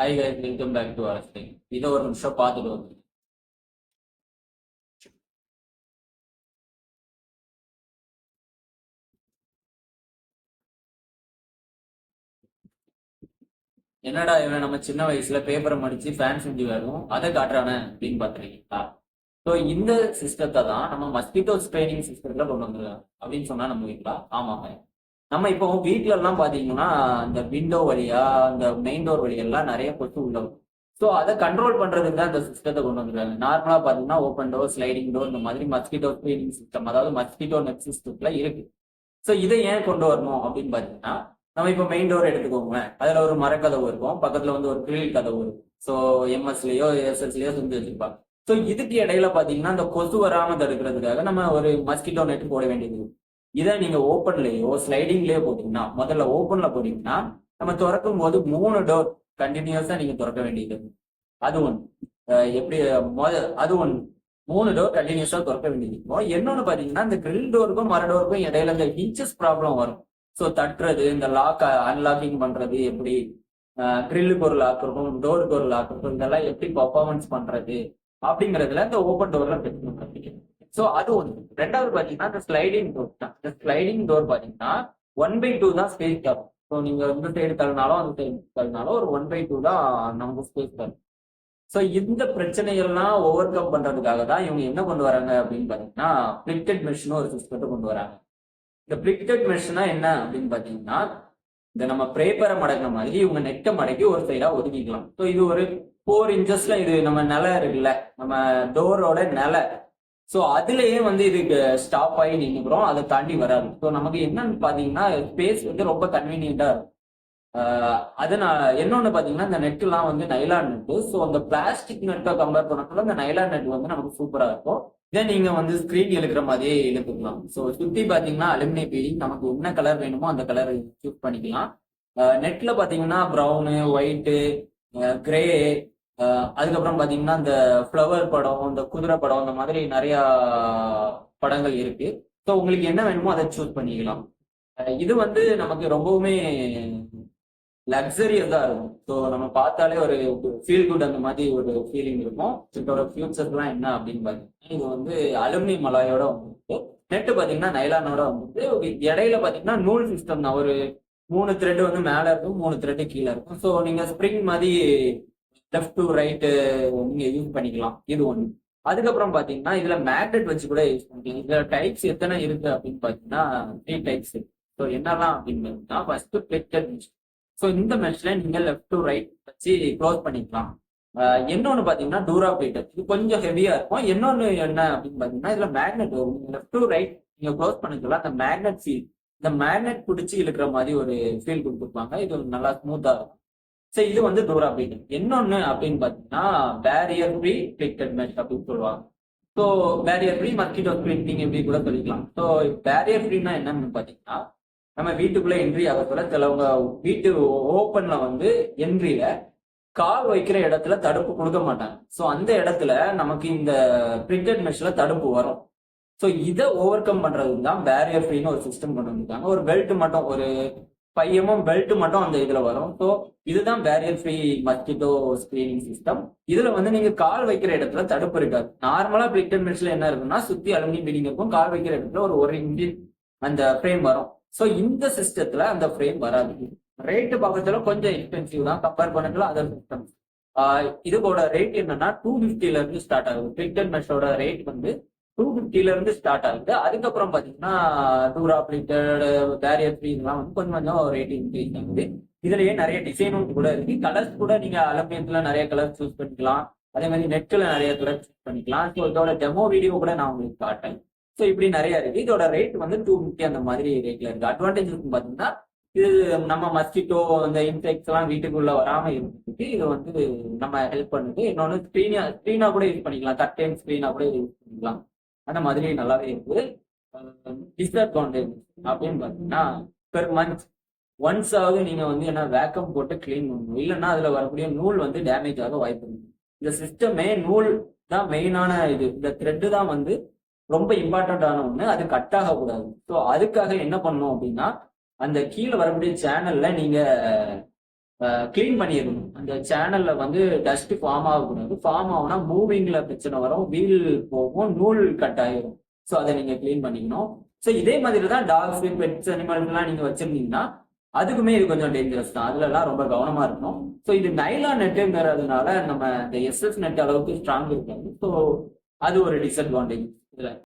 Hi guys welcome back to Arasu இதை ஒரு நிமிஷம் பார்த்துட்டு வந்து என்னடா இவன் நம்ம சின்ன வயசுல பேப்பரை மடிச்சு ஃபேன் செஞ்சு வரும் அதை காட்டுறானே அப்படின்னு பாத்துருக்கீங்களா ஸோ இந்த சிஸ்டத்தை தான் நம்ம மஸ்கிட்டோ ஸ்ப்ரேனிங் சிஸ்டத்துல கொண்டு வந்துருக்கோம் அப்படின்னு சொன்னா நம்ம வீட்டுல ஆமாங்க. நம்ம இப்போ வீட்ல எல்லாம் பாத்தீங்கன்னா இந்த விண்டோ வழியா அந்த மெயின் டோர் வழியெல்லாம் நிறைய கொசு உள்ள ஸோ அதை கண்ட்ரோல் பண்றதுக்கு தான் இந்த சிஸ்டத்தை கொண்டு வந்துருக்காங்க. நார்மலா பாத்தீங்கன்னா ஓப்பன் டோர் ஸ்லைடிங் டோர் இந்த மாதிரி மஸ்கிட்டோ ஸ்க்ரீனிங் சிஸ்டம் அதாவது மஸ்கிட்டோ நெட் சிஸ்டத்துல இருக்கு. ஸோ இதை ஏன் கொண்டு வரணும் அப்படின்னு பாத்தீங்கன்னா நம்ம இப்போ மெயின் டோர் எடுத்துக்கோங்க அதுல ஒரு மரக்கதவு இருக்கும். பக்கத்துல வந்து ஒரு கிரில் கதவு இருக்கும். ஸோ எம்எஸ்லயோ எஸ்எஸ்லயோ செஞ்சு வச்சிருப்பாங்க. ஸோ இதுக்கு இடையில பாத்தீங்கன்னா அந்த கொசு வராம தடுக்கிறதுக்காக நம்ம ஒரு மஸ்கிட்டோ நெட் போட வேண்டியது இருக்கும். இதை நீங்க ஓப்பன்லயோ ஸ்லைடிங்லயோ போட்டீங்கன்னா முதல்ல ஓப்பன்ல போட்டீங்கன்னா நம்ம திறக்கும் போது மூணு டோர் கண்டினியூஸா நீங்க திறக்க வேண்டியது. அது ஒன்று எப்படி முத அது ஒன்று மூணு டோர் கண்டினியூஸா திறக்க வேண்டியது. இருக்கும் இன்னொன்னு பாத்தீங்கன்னா இந்த கிரில் டோருக்கும் மர டோருக்கும் இடையில இந்த ஹிஞ்சஸ் ப்ராப்ளம் வரும். ஸோ தட்டுறது இந்த லாக் அன்லாக்கிங் பண்றது எப்படி கிரில்லுக்கு ஒரு லாக் இருக்கும் டோருக்கு ஒரு லாக் இருக்கும் இதெல்லாம் எப்படி பர்ஃபார்மன்ஸ் பண்றது அப்படிங்கறதுல இந்த ஓப்பன் டோர்ல பிரச்சனை ஸோ அது ஒன்று ரெண்டாவது பாத்தீங்கன்னா இந்த ஸ்லைடிங் டோர் தான். இந்த ஸ்லைடிங் டோர் பாத்தீங்கன்னா ஒன் பை டூ தான் ஸ்பேஸ் தரும். ஸோ நீங்க இந்த சைடு தள்ளினாலும் அந்த சைடு தள்ளினாலும் ஒரு ஒன் பை டூ தான் நமக்கு ஸ்பேஸ் தரும். ஸோ இந்த பிரச்சனைகள்லாம் ஓவர் கம் பண்றதுக்காக தான் இவங்க என்ன கொண்டு வராங்க அப்படின்னு பாத்தீங்கன்னா பிளிக்டட் மெஷின் ஒரு சிஸ்டத்தை கொண்டு வராங்க. இந்த பிளிக்டட் மெஷினா என்ன அப்படின்னு பாத்தீங்கன்னா இந்த நம்ம பிரேப்பரை மடக்கின மாதிரி இவங்க நெட்டை மடக்கி ஒரு சைடா ஒதுக்கிக்கலாம். ஸோ இது ஒரு ஃபோர் இன்ச்சஸ்ல இது நம்ம நிலை இருக்குல்ல. நம்ம டோரோட நிலை. ஸோ அதுலயே வந்து இதுக்கு ஸ்டாப் ஆகி நின்றுக்கிறோம் அதை தாண்டி வராது. ஸோ நமக்கு என்னன்னு பாத்தீங்கன்னா ஸ்பேஸ் வந்து ரொம்ப கன்வீனியண்டா இருக்கும். அது நான் இன்னொன்னு பாத்தீங்கன்னா இந்த நெட்லாம் வந்து நைலான் நெட்டு ஸோ அந்த பிளாஸ்டிக் நெட்டை கம்பேர் பண்ணக்குள்ள இந்த நைலான் நெட் வந்து நமக்கு சூப்பரா இருக்கும். இதை நீங்க வந்து ஸ்கிரீன் இழுக்கிற மாதிரியே இழுத்துக்கலாம். ஸோ சுத்தி பாத்தீங்கன்னா அலுமினிய பீடிங் நமக்கு என்ன கலர் வேணுமோ அந்த கலர் சூஸ் பண்ணிக்கலாம். நெட்ல பாத்தீங்கன்னா ப்ரௌனு ஒயிட்டு கிரே அதுக்கப்புறம் பாத்தீங்கன்னா இந்த ஃப்ளவர் படம் இந்த குதிரை படம் இந்த மாதிரி நிறைய படங்கள் இருக்கு. ஸோ உங்களுக்கு என்ன வேணுமோ அதை சூஸ் பண்ணிக்கலாம். இது வந்து நமக்கு ரொம்பவுமே லக்ஸரியஸா இருக்கும். ஸோ நம்ம பார்த்தாலே ஒரு ஃபீல் குட் அந்த மாதிரி ஒரு ஃபீலிங் இருக்கும். இதோட ஃபியூச்சர்லாம் என்ன அப்படின்னு பார்த்தீங்கன்னா இது வந்து அலுமினி மலாயோட வந்துட்டு நெட்டு பார்த்தீங்கன்னா நைலானோட வந்துட்டு இடையில பார்த்தீங்கன்னா நூல் சிஸ்டம் தான். ஒரு மூணு த்ரெட் வந்து மேலே இருக்கும் மூணு த்ரெட்டு கீழே இருக்கும். ஸோ நீங்கள் ஸ்ப்ரிங் மாதிரி லெஃப்ட் டு ரைட்டு நீங்க யூஸ் பண்ணிக்கலாம். இது ஒன்று அதுக்கப்புறம் பார்த்தீங்கன்னா இதுல மேக்னெட் வச்சு கூட யூஸ் பண்ணிக்கலாம். இதுல டைப்ஸ் எத்தனை இருக்கு அப்படின்னு பார்த்தீங்கன்னா த்ரீ டைப்ஸ் ஸோ என்னெல்லாம் அப்படின்னு பார்த்தீங்கன்னா ஃபர்ஸ்ட் பிளெக்டட் மெஷ் ஸோ இந்த மெஷ்ல நீங்க லெஃப்ட் டு ரைட் வச்சு க்ளோஸ் பண்ணிக்கலாம். இன்னொன்று பார்த்தீங்கன்னா பாத்தீங்கன்னா டூரா பிளேட்டர் இது கொஞ்சம் ஹெவியா இருக்கும். இன்னொன்று என்ன அப்படின்னு பார்த்தீங்கன்னா இதுல மேக்னெட் வரும். லெஃப்ட் டு ரைட் நீங்க க்ளோஸ் பண்ணிக்கலாம். அந்த மேக்னெட் ஃபீல் இந்த மேக்னெட் பிடிச்சி இழுக்கிற மாதிரி ஒரு ஃபீல் கொடுத்துருப்பாங்க. இது நல்லா ஸ்மூத்தா இருக்கும். ஸோ இது வந்து டூரா பிளேட்டர் இன்னொன்னு அப்படின்னு பாத்தீங்கன்னா பேரியர் ஃப்ரீ பிளேட்டட் மெஷ் அப்படின்னு சொல்லுவாங்க. So barrier free mosquito screening எப்படி கூட சொல்லிக்கலாம். ஸோ பேரியர் ஃப்ரீனா என்னன்னு பாத்தீங்கன்னா நம்ம வீட்டுக்குள்ள என்ட்ரி ஆகிறதுல சிலவங்க வீட்டு ஓப்பன்ல வந்து என்ட்ரியில கால் வைக்கிற இடத்துல தடுப்பு கொடுக்க மாட்டாங்க. ஸோ அந்த இடத்துல நமக்கு இந்த பிரிண்டட் மெஷ்ல தடுப்பு வரும். ஸோ இதை ஓவர் கம் பண்றதுக்கு தான் பேரியர் ஃப்ரீன்னு ஒரு சிஸ்டம் கொண்டு வந்திருக்காங்க. ஒரு பெல்ட் மட்டும் ஒரு பையமும் பெல்ட் மட்டும் அந்த இதுல வரும். ஸோ இதுதான் barrier free mosquito screening system இதுல வந்து நீங்க கால் வைக்கிற இடத்துல தடுப்பு இருக்காது நார்மலா பிளிக்டன் மெஷ்ல என்ன இருக்குன்னா சுத்தி அலுமினியம் பீடிங் இருக்கும் கால் வைக்கிற இடத்துல ஒரு ஒரு இன்ச்சு அந்த ஃப்ரேம் வரும். ஸோ இந்த சிஸ்டத்துல அந்த ஃப்ரேம் வராது. ரேட்டு பக்கத்துல கொஞ்சம் எக்ஸ்பென்சிவ் தான். கம்பேர் பண்ணதுல அதர் சிஸ்டம் இதோட ரேட் என்னன்னா டூ ஃபிஃப்டில இருந்து ஸ்டார்ட் ஆகுது. பிளிக்டன் மெஷோட ரேட் வந்து டூ ஃபிஃப்டில இருந்து ஸ்டார்ட் ஆகுது. அதுக்கப்புறம் பாத்தீங்கன்னா டூர் பிளிக்டட் பேரியர் ஃப்ரீ இதெல்லாம் வந்து கொஞ்சம் கொஞ்சம் ரேட் இன்க்ரீஸ் ஆகுது. இதுலயே நிறைய டிசைனும் கூட இருக்கு. கலர்ஸ் கூட நீங்க அலம்பியத்துல நிறைய கலர் சூஸ் பண்ணிக்கலாம். அதே மாதிரி நெட்ல நிறைய கலர் சூஸ் பண்ணிக்கலாம். ஸோ இதோட டெமோ வீடியோ கூட நான் உங்களுக்கு காட்டேன் ஸோ இப்படி நிறைய இருக்கு. இதோட ரேட் வந்து டூ ஃபிஃப்டி அந்த மாதிரி ரேட்ல இருக்கு. அட்வான்டேஜ் இருக்கும் பாத்தீங்கன்னா இது நம்ம மஸ்கிட்டோ அந்த இன்செக்ட்ஸ் எல்லாம் வீட்டுக்குள்ள வராம இருக்கிறதுக்கு இது வந்து நம்ம ஹெல்ப் பண்ணுது. இன்னொன்னு ஸ்க்ரீனா ஸ்க்ரீனா கூட யூஸ் பண்ணிக்கலாம். கர்டைன் ஸ்க்ரீனா கூட யூஸ் பண்ணிக்கலாம். அந்த மாதிரி நல்லாவே இருக்கு. டிஸ்அட்வான்டேஜ் அப்படின்னு பாத்தீங்கன்னா பெர் மந்த் ஒன்ஸ் ஆகுது நீங்க வந்து என்ன வேக்கம் போட்டு கிளீன் பண்ணணும். இல்லைன்னா அதுல வரக்கூடிய நூல் வந்து டேமேஜ் ஆக வாய்ப்பு இருக்கு. இந்த சிஸ்டமே நூல் தான் மெயினான இது. இந்த த்ரெட்டு தான் வந்து ரொம்ப இம்பார்ட்டன்டான ஒண்ணு. அது கட் ஆகக்கூடாது ஸோ அதுக்காக என்ன பண்ணணும் அப்படின்னா அந்த கீழே வரக்கூடிய சேனல்ல நீங்க க்ளீன் பண்ணிடணும். அந்த சேனல்ல வந்து டஸ்ட் ஃபார்ம் ஆகக்கூடாது. ஃபார்ம் ஆகுனா மூவிங்ல பிரச்சனை வரும். வீல் போகும். நூல் கட் ஆயிரும். ஸோ அதை நீங்க க்ளீன் பண்ணிக்கணும். ஸோ இதே மாதிரி தான் டாக்ஸ் பெட்ஸ் அனிமல்ஸ்லாம் நீங்க வச்சிருந்தீங்கன்னா அதுக்குமே இது கொஞ்சம் டேஞ்சரஸ் தான். அதுல எல்லாம் ரொம்ப கவனமா இருக்கணும். ஸோ இது நைலா நெட்டுங்கிறதுனால நம்ம இந்த எஸ்எஸ் நெட் அளவுக்கு ஸ்ட்ராங் இருக்காது. ஸோ அது ஒரு டிஸ்அட்வான்டேஜ் இதுல.